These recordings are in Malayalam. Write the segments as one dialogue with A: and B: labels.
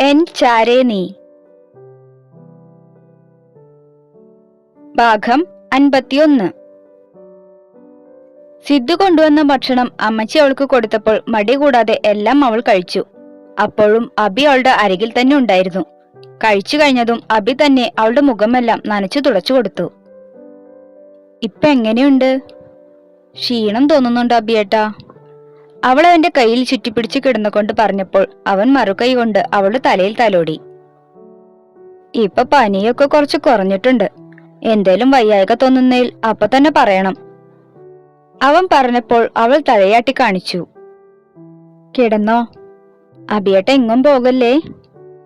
A: എൻ ചാരേ നീ. ഭാഗം അൻപത്തിയൊന്ന്. സിദ്ധു കൊണ്ടുവന്ന ഭക്ഷണം അമ്മച്ചി അവൾക്ക് കൊടുത്തപ്പോൾ മടി കൂടാതെ എല്ലാം അവൾ കഴിച്ചു. അപ്പോഴും അബി അവളുടെ അരികിൽ തന്നെ ഉണ്ടായിരുന്നു. കഴിച്ചു കഴിഞ്ഞതും അബി തന്നെ അവളുടെ മുഖമെല്ലാം നനച്ചു തുടച്ചു കൊടുത്തു. ഇപ്പൊ എങ്ങനെയുണ്ട്? ക്ഷീണം തോന്നുന്നുണ്ട് അബിയേട്ടാ? അവൾ അവന്റെ കയ്യിൽ ചുറ്റിപ്പിടിച്ച് കിടന്നുകൊണ്ട് പറഞ്ഞപ്പോൾ അവൻ മറുകൈ കൊണ്ട് അവളുടെ തലയിൽ തലോടി. ഇപ്പൊ പനിയൊക്കെ കുറച്ച് കുറഞ്ഞിട്ടുണ്ട്. എന്തേലും വയ്യായക തോന്നുന്നതിൽ അപ്പൊ തന്നെ പറയണം. അവൻ പറഞ്ഞപ്പോൾ അവൾ തലയാട്ടി കാണിച്ചു. കിടന്നോ? അബിയേട്ട എങ്ങും പോകല്ലേ?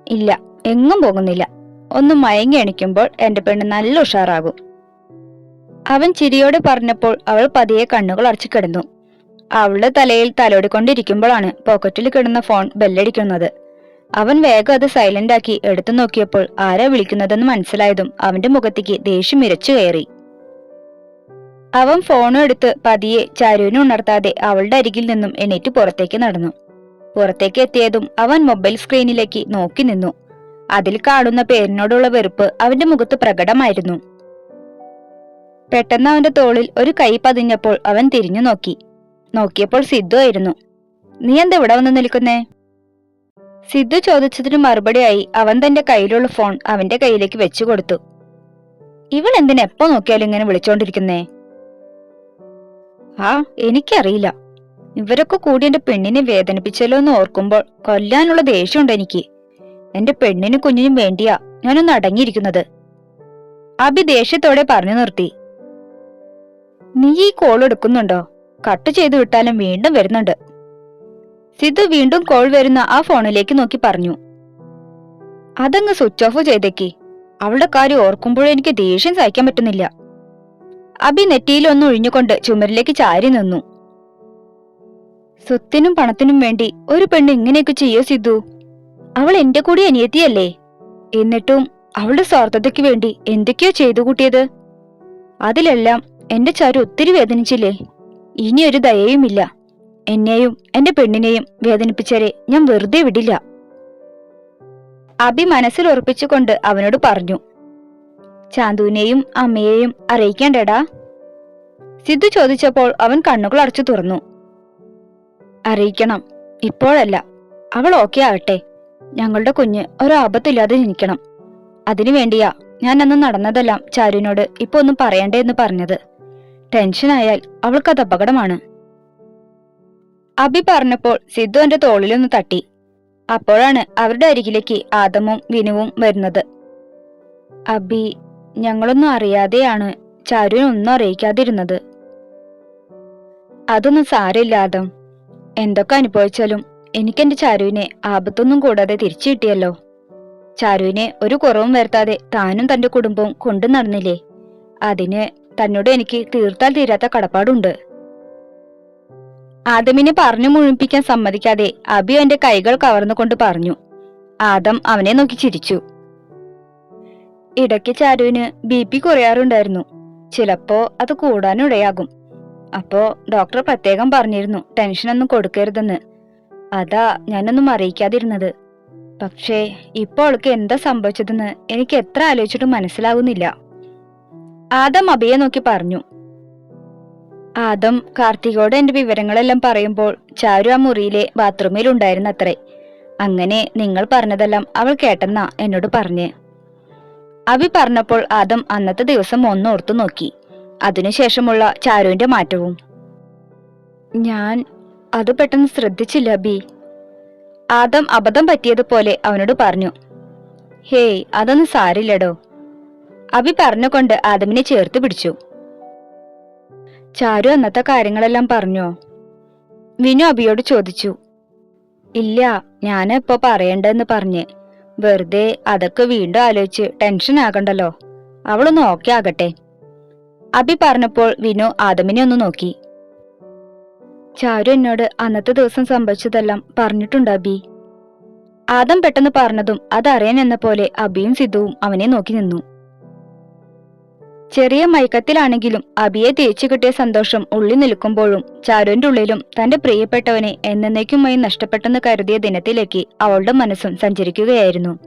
A: ഇല്ല എങ്ങും പോകുന്നില്ല. ഒന്ന് മയങ്ങി എണിക്കുമ്പോൾ എന്റെ പെണ്ണ് നല്ല ഉഷാറാകും. അവൻ ചിരിയോടെ പറഞ്ഞപ്പോൾ അവൾ പതിയെ കണ്ണുകൾ അടച്ചു കിടന്നു. അവളുടെ തലയിൽ തലോടിക്കൊണ്ടിരിക്കുമ്പോഴാണ് പോക്കറ്റിൽ കിടന്ന ഫോൺ ബെല്ലടിക്കുന്നത് അവൻ വേഗം അത് സൈലന്റ് ആക്കി എടുത്തു നോക്കിയപ്പോൾ ആരാ വിളിക്കുന്നതെന്ന് മനസ്സിലായതും അവന്റെ മുഖത്തേക്ക് ദേഷ്യം ഇരച്ചു കയറി. അവൻ ഫോണും എടുത്ത് പതിയെ ചാരുവിനെ ഉണർത്താതെ അവളുടെ അരികിൽ നിന്നും എണീറ്റ് പുറത്തേക്ക് നടന്നു. പുറത്തേക്ക് എത്തിയതും അവൻ മൊബൈൽ സ്ക്രീനിലേക്ക് നോക്കി നിന്നു. അതിൽ കാണുന്ന പേരിനോടുള്ള വെറുപ്പ് അവന്റെ മുഖത്ത് പ്രകടമായിരുന്നു. പെട്ടെന്ന് അവന്റെ തോളിൽ ഒരു കൈ പതിഞ്ഞപ്പോൾ അവൻ തിരിഞ്ഞു നോക്കി. നോക്കിയപ്പോൾ സിദ്ധു ആയിരുന്നു. നീ എന്താ ഇവിടെ വന്ന് നിൽക്കുന്നേ? സിദ്ധു ചോദിച്ചതിന് മറുപടിയായി അവൻ തന്റെ കയ്യിലുള്ള ഫോൺ അവന്റെ കയ്യിലേക്ക് വെച്ചു കൊടുത്തു. ഇവൾ എന്തിനെപ്പോ നോക്കിയാലും ഇങ്ങനെ വിളിച്ചോണ്ടിരിക്കുന്നേ? ആ എനിക്കറിയില്ല. ഇവരൊക്കെ കൂടി എന്റെ പെണ്ണിനെ വേദനിപ്പിച്ചല്ലോ എന്ന് ഓർക്കുമ്പോൾ കൊല്ലാനുള്ള ദേഷ്യമുണ്ട് എനിക്ക്. എന്റെ പെണ്ണിനും കുഞ്ഞിനും വേണ്ടിയാ ഞാനൊന്ന് അടങ്ങിയിരിക്കുന്നത്. അഭി ദേഷ്യത്തോടെ പറഞ്ഞു നിർത്തി. നീ ഈ കോൾ എടുക്കുന്നുണ്ടോ? കട്ട് ചെയ്തു വിട്ടാലും വീണ്ടും വരുന്നുണ്ട്. സിദ്ധു വീണ്ടും കോൾ വരുന്ന ആ ഫോണിലേക്ക് നോക്കി പറഞ്ഞു. അതങ്ങ് സ്വിച്ച് ഓഫ് ചെയ്തേക്കി. അവളുടെ കാര്യം ഓർക്കുമ്പോഴും എനിക്ക് ദേഷ്യം സഹിക്കാൻ പറ്റുന്നില്ല. അബി നെറ്റിയിലൊന്ന് ഒഴിഞ്ഞുകൊണ്ട് ചുമരിലേക്ക് ചാരി നിന്നു. സ്വത്തിനും പണത്തിനും വേണ്ടി ഒരു പെണ്ണ് ഇങ്ങനെയൊക്കെ ചെയ്യോ സിദ്ധു? അവൾ എന്റെ കൂടി അനിയത്തിയല്ലേ? എന്നിട്ടും അവളുടെ സ്വാർത്ഥതയ്ക്ക് വേണ്ടി എന്തൊക്കെയോ ചെയ്തു കൂട്ടിയത്? അതിലെല്ലാം എന്റെ ചാരു ഒത്തിരി വേദനിച്ചില്ലേ? ഇനി ഒരു ദയയുമില്ല. എന്നെയും എന്റെ പെണ്ണിനെയും വേദനിപ്പിച്ചരെ ഞാൻ വെറുതെ വിടില്ല. അബി മനസ്സിൽ ഉറപ്പിച്ചുകൊണ്ട് അവനോട് പറഞ്ഞു. ചാന്തുവിനെയും അമ്മയെയും അറിയിക്കേണ്ടടാ? സിദ്ധു ചോദിച്ചപ്പോൾ അവൻ കണ്ണുകൾ അടച്ചു തുറന്നു. അറിയിക്കണം. ഇപ്പോഴല്ല. അവൾ ഓക്കെ ആകട്ടെ. ഞങ്ങളുടെ കുഞ്ഞ് ഒരു ഒരാപത്തില്ലാതെ ജനിക്കണം. അതിനു വേണ്ടിയാ ഞാൻ അന്ന് നടന്നതെല്ലാം ചാരുവിനോട് ഇപ്പൊ ഒന്നും പറയണ്ടേ എന്ന് പറഞ്ഞത്. ടെൻഷനായാൽ അവൾക്കത് അപകടമാണ്. അബി പറഞ്ഞപ്പോൾ സിദ്ധു എന്റെ തോളിലൊന്ന് തട്ടി. അപ്പോഴാണ് അവരുടെ അരികിലേക്ക് ആദമും വിനുവും വരുന്നത്. അബി ഞങ്ങളൊന്നും അറിയാതെയാണ് ചാരുവിനൊന്നും അറിയിക്കാതിരുന്നത്. അതൊന്നും സാരമില്ല ആദം. എന്തൊക്കെ അനുഭവിച്ചാലും എനിക്കെന്റെ ചാരുവിനെ ആപത്തൊന്നും കൂടാതെ തിരിച്ചു കിട്ടിയല്ലോ. ചാരുവിനെ ഒരു കുറവും വരുത്താതെ താനും തന്റെ കുടുംബവും കൊണ്ടു നടന്നില്ലേ? അതിന് തന്നോട് എനിക്ക് തീർത്താൽ തീരാത്ത കടപ്പാടുണ്ട്. ആദമിനെ പറഞ്ഞു മുഴുമിപ്പിക്കാൻ സമ്മതിക്കാതെ അബി അവന്റെ കൈകൾ കവർന്നുകൊണ്ട് പറഞ്ഞു. ആദം അവനെ നോക്കി ചിരിച്ചു. ഇടയ്ക്ക് ചാരുവിന് ബി പി കുറയാറുണ്ടായിരുന്നു. ചിലപ്പോ അത് കൂടാനിടയാകും. അപ്പോ ഡോക്ടർ പ്രത്യേകം പറഞ്ഞിരുന്നു ടെൻഷനൊന്നും കൊടുക്കരുതെന്ന്. അതാ ഞാനൊന്നും അറിയിക്കാതിരുന്നത്. പക്ഷേ ഇപ്പോൾക്ക് എന്താ സംഭവിച്ചതെന്ന് എനിക്ക് എത്ര ആലോചിച്ചിട്ടും മനസ്സിലാകുന്നില്ല ആദം അബിയെ നോക്കി പറഞ്ഞു. ആദം കാർത്തികോട് എന്റെ വിവരങ്ങളെല്ലാം പറയുമ്പോൾ ചാരു ആ മുറിയിലെ ബാത്റൂമിൽ ഉണ്ടായിരുന്നത്രേ. അങ്ങനെ നിങ്ങൾ പറഞ്ഞതെല്ലാം അവൾ കേട്ടെന്നാ എന്നോട് പറഞ്ഞ്. അബി പറഞ്ഞപ്പോൾ ആദം അന്നത്തെ ദിവസം ഒന്ന് ഓർത്തു നോക്കി. അതിനുശേഷമുള്ള ചാരുവിന്റെ മാറ്റവും. ഞാൻ അത് പെട്ടെന്ന് ശ്രദ്ധിച്ചില്ല അബി. ആദം അബദ്ധം പറ്റിയതുപോലെ അവനോട് പറഞ്ഞു. ഹേയ് അതൊന്നും സാരില്ലടോ. അബി പറഞ്ഞുകൊണ്ട് ആദമിനെ ചേർത്ത് പിടിച്ചു. ചാരു അന്നത്തെ കാര്യങ്ങളെല്ലാം പറഞ്ഞോ? വിനു അബിയോട് ചോദിച്ചു. ഇല്ല ഞാൻ പറയണ്ടെന്ന് പറഞ്ഞ്. വെറുതെ അതൊക്കെ വീണ്ടും ആലോചിച്ച് ടെൻഷൻ ആകണ്ടല്ലോ. അവളൊന്ന് ഓക്കെ ആകട്ടെ. അബി പറഞ്ഞപ്പോൾ വിനു ആദമിനെ ഒന്ന് നോക്കി. ചാരു എന്നോട് അന്നത്തെ ദിവസം സംഭവിച്ചതെല്ലാം പറഞ്ഞിട്ടുണ്ട് അബി ആദം പെട്ടെന്ന് പറഞ്ഞതും അതറിയാൻ എന്ന പോലെ അബിയും സിദ്ധുവും അവനെ നോക്കി നിന്നു. ചെറിയ മയക്കത്തിലാണെങ്കിലും അബിയെ തിരിച്ചു കിട്ടിയ സന്തോഷം ഉള്ളിൽ നിൽക്കുമ്പോഴും ചാരുവിന്റെ ഉള്ളിലും തന്റെ പ്രിയപ്പെട്ടവനെ എന്നേക്കുമായി നഷ്ടപ്പെട്ടെന്ന് കരുതിയ ദിനത്തിലേക്ക് അവളുടെ മനസ്സും സഞ്ചരിക്കുകയായിരുന്നു.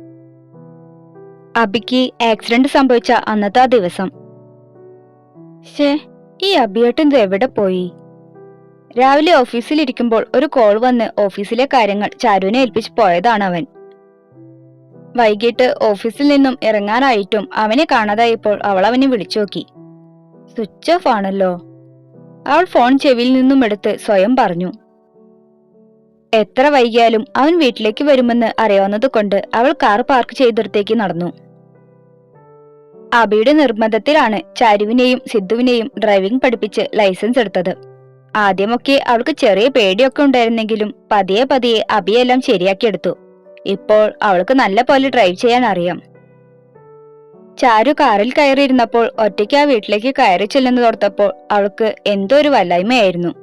A: അബിക്ക് ആക്സിഡന്റ് സംഭവിച്ച അന്നത്തെ ആ ദിവസം. ഷേ ഈ അബിയേട്ടൻ എവിടെ പോയി? രാവിലെ ഓഫീസിലിരിക്കുമ്പോൾ ഒരു കോൾ വന്ന് ഓഫീസിലെ കാര്യങ്ങൾ ചാരുവിനെ ഏൽപ്പിച്ചു പോയതാണ് അവൻ. വൈകിട്ട് ഓഫീസിൽ നിന്നും ഇറങ്ങാനായിട്ടും അവനെ കാണാതായപ്പോൾ അവൾ അവനെ വിളിച്ചു നോക്കി. സ്വിച്ച് ഓഫ് ആണല്ലോ. അവൾ ഫോൺ ചെവിയിൽ നിന്നും എടുത്ത് സ്വയം പറഞ്ഞു. എത്ര വൈകിയാലും അവൻ വീട്ടിലേക്ക് വരുമെന്ന് അറിയാവുന്നത് കൊണ്ട് അവൾ കാർ പാർക്ക് ചെയ്തിടത്തേക്ക് നടന്നു. അബിയുടെ നിർബന്ധത്തിലാണ് ചാരുവിനെയും സിദ്ധുവിനെയും ഡ്രൈവിംഗ് പഠിപ്പിച്ച് ലൈസൻസ് എടുത്തത്. ആദ്യമൊക്കെ അവൾക്ക് ചെറിയ പേടിയൊക്കെ ഉണ്ടായിരുന്നെങ്കിലും പതിയെ പതിയെ അബിയെല്ലാം ശരിയാക്കിയെടുത്തു ഇപ്പോൾ അവൾക്ക് നല്ല പോലെ ഡ്രൈവ് ചെയ്യാൻ അറിയാം. ചാരു കാറിൽ കയറിയിരുന്നപ്പോൾ ഒറ്റയ്ക്ക് ആ വീട്ടിലേക്ക് കയറി ചെല്ലുന്നതോർത്തപ്പോൾ അവൾക്ക് എന്തോ ഒരു വല്ലായ്മയായിരുന്നു.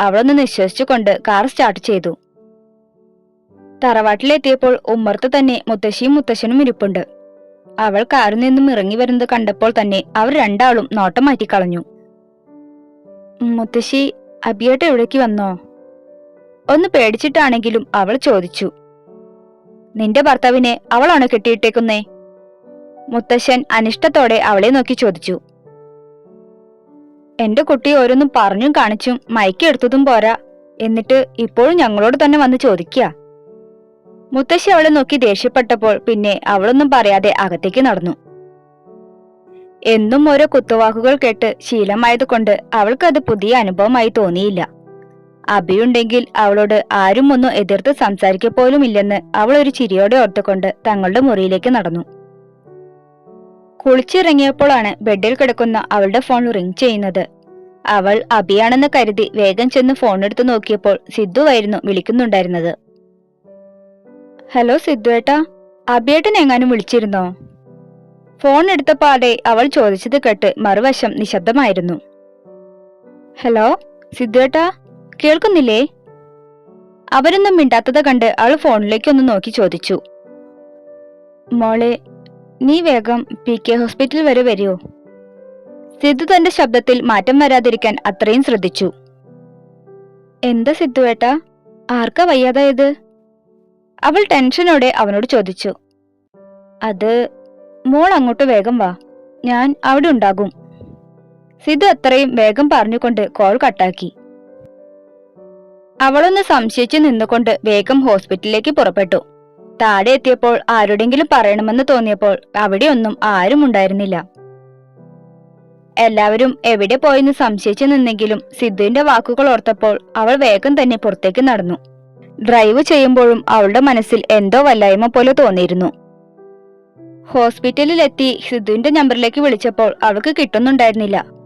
A: അവളൊന്ന് നിശ്വസിച്ചുകൊണ്ട് കാർ സ്റ്റാർട്ട് ചെയ്തു. തറവാട്ടിലെത്തിയപ്പോൾ ഉമ്മർത്ത് തന്നെ മുത്തശ്ശിയും മുത്തശ്ശനും ഇരിപ്പുണ്ട്. അവൾ കാറിൽ നിന്നും ഇറങ്ങി വരുന്നത് കണ്ടപ്പോൾ തന്നെ അവർ രണ്ടാളും നോട്ടം മാറ്റിക്കളഞ്ഞു. മുത്തശ്ശി അബിയേട്ട എവിടേക്ക് വന്നോ? ഒന്ന് പേടിച്ചിട്ടാണെങ്കിലും അവൾ ചോദിച്ചു. നിന്റെ ഭർത്താവിനെ അവളാണ് കെട്ടിയിട്ടേക്കുന്നേ? മുത്തശ്ശൻ അനിഷ്ടത്തോടെ അവളെ നോക്കി ചോദിച്ചു. എന്റെ കുട്ടി ഓരോന്നും പറഞ്ഞും കാണിച്ചും മയക്കെടുത്തതും പോരാ. എന്നിട്ട് ഇപ്പോഴും ഞങ്ങളോട് തന്നെ വന്ന് ചോദിക്കുക മുത്തശ്ശി അവളെ നോക്കി ദേഷ്യപ്പെട്ടപ്പോൾ പിന്നെ അവളൊന്നും പറയാതെ അകത്തേക്ക് നടന്നു. എന്നും ഓരോ കുത്തുവാക്കുകൾ കേട്ട് ശീലമായതുകൊണ്ട് അവൾക്കത് പുതിയ അനുഭവമായി തോന്നിയില്ല. അഭിയുണ്ടെങ്കിൽ അവളോട് ആരും ഒന്നും എതിർത്ത് സംസാരിക്കുക പോലുമില്ലെന്ന് അവൾ ഒരു ചിരിയോടെ ഓർത്തുകൊണ്ട് തങ്ങളുടെ മുറിയിലേക്ക് നടന്നു. കുളിച്ചിറങ്ങിയപ്പോഴാണ് ബെഡിൽ കിടക്കുന്ന അവളുടെ ഫോൺ റിംഗ് ചെയ്യുന്നത്. അവൾ അഭിയാണെന്ന് കരുതി വേഗം ചെന്ന് ഫോൺ എടുത്ത് നോക്കിയപ്പോൾ സിദ്ധുവായിരുന്നു വിളിക്കുന്നുണ്ടായിരുന്നത്. ഹലോ സിദ്ധു ഏട്ടാ അഭിയേട്ടൻ എങ്ങാനും വിളിച്ചിരുന്നോ? ഫോൺ എടുത്ത പാടെ അവൾ ചോദിച്ചത് കേട്ട് മറുവശം നിശബ്ദമായിരുന്നു. ഹലോ സിദ്ധുവേട്ടാ കേൾക്കുന്നില്ലേ? അവരൊന്നും മിണ്ടാത്തത് കണ്ട് അവൾ ഫോണിലേക്കൊന്ന് നോക്കി ചോദിച്ചു. മോളെ നീ വേഗം പി കെ ഹോസ്പിറ്റൽ വരെ വരുമോ സിദ്ധു തന്റെ ശബ്ദത്തിൽ മാറ്റം വരാതിരിക്കാൻ അത്രയും ശ്രദ്ധിച്ചു. എന്താ സിദ്ധു ഏട്ടാ? ആർക്കാ വയ്യാതായത് അവൾ ടെൻഷനോടെ അവനോട് ചോദിച്ചു. അത് മോൾ അങ്ങോട്ട് വേഗം വാ. ഞാൻ അവിടെ ഉണ്ടാകും. സിദ്ധു അത്രയും വേഗം പറഞ്ഞുകൊണ്ട് കോൾ കട്ടാക്കി. അവളൊന്ന് സംശയിച്ചു നിന്നുകൊണ്ട് വേഗം ഹോസ്പിറ്റലിലേക്ക് പുറപ്പെട്ടു. താഴെ എത്തിയപ്പോൾ ആരോടെങ്കിലും പറയണമെന്ന് തോന്നിയപ്പോൾ അവിടെയൊന്നും ആരും ഉണ്ടായിരുന്നില്ല. എല്ലാവരും എവിടെ പോയെന്ന് സംശയിച്ചു നിന്നെങ്കിലും സിദ്ധുവിന്റെ വാക്കുകൾ ഓർത്തപ്പോൾ അവൾ വേഗം തന്നെ പുറത്തേക്ക് നടന്നു. ഡ്രൈവ് ചെയ്യുമ്പോഴും അവളുടെ മനസ്സിൽ എന്തോ വല്ലായ്മ പോലെ തോന്നിയിരുന്നു. ഹോസ്പിറ്റലിലെത്തി സിദ്ധുവിന്റെ നമ്പറിലേക്ക് വിളിച്ചപ്പോൾ അവൾക്ക് കിട്ടുന്നുണ്ടായിരുന്നില്ല.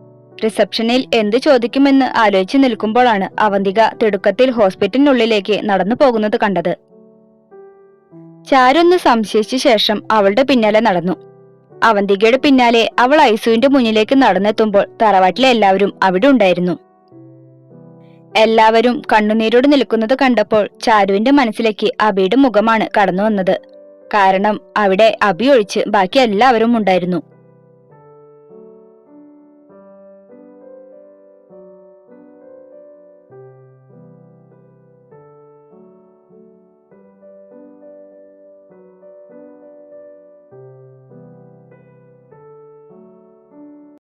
A: റിസപ്ഷനിൽ എന്ത് ചോദിക്കുമെന്ന് ആലോചിച്ച് നിൽക്കുമ്പോഴാണ് അവന്തിക തിടുക്കത്തിൽ ഹോസ്പിറ്റലിനുള്ളിലേക്ക് നടന്നു പോകുന്നത് കണ്ടത്. ചാരൊന്ന് സംശയിച്ച ശേഷം അവളുടെ പിന്നാലെ നടന്നു. അവന്തികയുടെ പിന്നാലെ അവൾ ഐസുവിന്റെ മുന്നിലേക്ക് നടന്നെത്തുമ്പോൾ തറവാട്ടിലെ എല്ലാവരും അവിടെ ഉണ്ടായിരുന്നു. എല്ലാവരും കണ്ണുനീരോട് നിൽക്കുന്നത് കണ്ടപ്പോൾ ചാരുവിന്റെ മനസ്സിലേക്ക് അബിയുടെ മുഖമാണ് കടന്നു വന്നത് കാരണം അവിടെ അബി ഒഴിച്ച് ബാക്കി എല്ലാവരും ഉണ്ടായിരുന്നു.